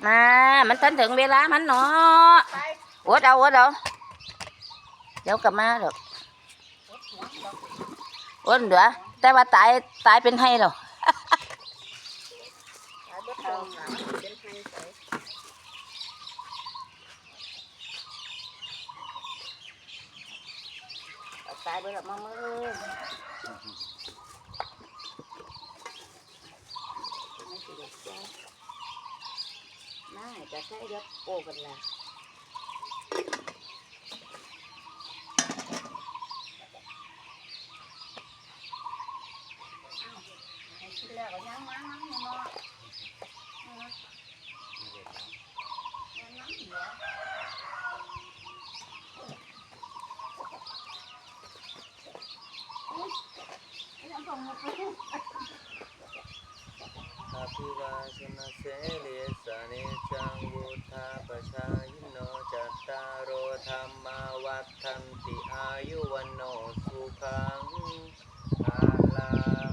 mà, mình tính thượng bia lá mình nó. Ủa đâu ở đâu? Dấu cầm má được. Ủa được tay ba tại tại bên hay rồi. Tại bữa là mong ơi ಜಾಸ್ತಿ ಇವತ್ತು ಹೋಗಲ್ಲ Thank you. ช้เด็กโอ้กันละให้คิดแล้วาะเออยังน้ำอยู่เหรอยังส่งมาชนะเสเลสะเนจังวุธาปชายิโนจัตตารโอธรรมาวัฏันติอายุวันโนสุขังภาลัง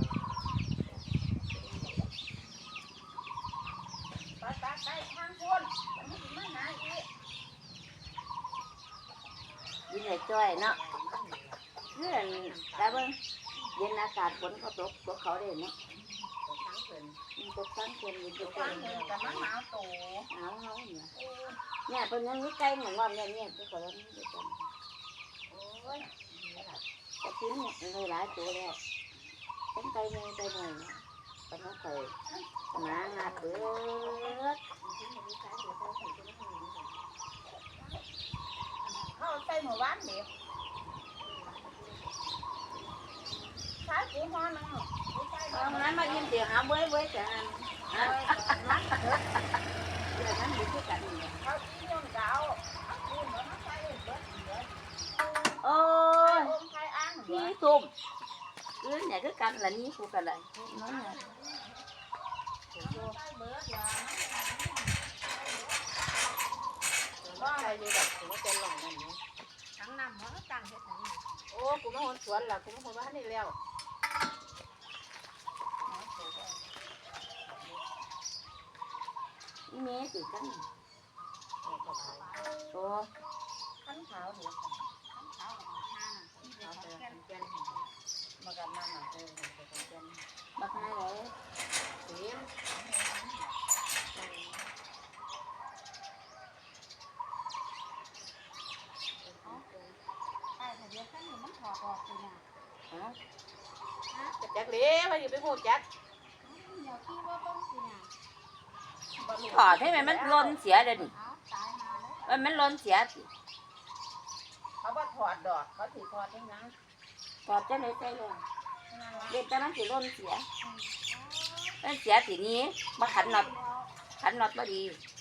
ไปไปไปทางคนมันไม่ถึงไม่หาอีกยินดีจ้อยเนาะเพื่อนแต่เบิ่งเย็นอากาศฝนเขาตกตกเขาได้เนาะ เพิ่นมันตกตั้งเต็มอยู่ตกทาตั้งเพิ่นแต่มันหนาวโตหนาเขาเนี่ยเนี่ยเพิ่นยังมีไก่เหมือนว่าเนี่ยเนี่ยตัวนี้เดี๋ยวก่อนโอ้ยแต่ทิ้งเนี่ยเลยหลายตัวแล้วเป็นไก่เนี่ยไก่หน่อยนะตอนนั้นเคยมางาเบิดเขาใส่หมู่บ้านเดียวใช้กูห่อนึง เอางั้นมายินเสียงเอาเว้ยเว้ยจ้ะฮะนั่นเถอะเดี๋ยวนั้นอยู่ที่กันเนี่ยเขาเที่ยงเก่าเอากูเหมือนมาใส่เอโอ้ยอมใส่อ่างเหลืนี่ตุ่มเรื่องเนี่ยคือกันละนี่กูกันเลยน้องเนี่ยใส่เบิดเหลือก็ใส่ดีแบบถือว่าเป็นหล่องนั่นนี่ทั้งน้ำมันก็ตั้งเฮ็ดหยังโอ้กูมาหนสวนล่ะกูมาหนบ้านนี่แล้วนี่เมย์สิกันโอ้ขั้นขาวเดี๋ยวขั้นขาวกับห้าขาวแต่ขั้นแก่นมากันนั่นน่ะเออแต่ขั้นแก่นบักไงเลยเสียงใช่แต่เดี๋ยว mé từ cánh Ủa? Cánh thảo thì Cánh thảo là màu xa nè Thảo là cánh chân Mà gặp năm là cánh chân Bật hai rồi. Điểm Chắc lẽ bây giờ biết mua chắc ดี๋ยวพี่ว่าต้องสินะถอดให้มันมันล้นเสียเดี๋ยวนี้เอาตายมาแล้วมันมันล้นเสียสิเขาว่าถอดดอกเขาถือถอดทั้งนั้นถอดจะเลยใส่เลยเด็กแต่มันสิล้นเสียมันเสียทีนี้มาขันน็อตขันน็อตบ่ดีเ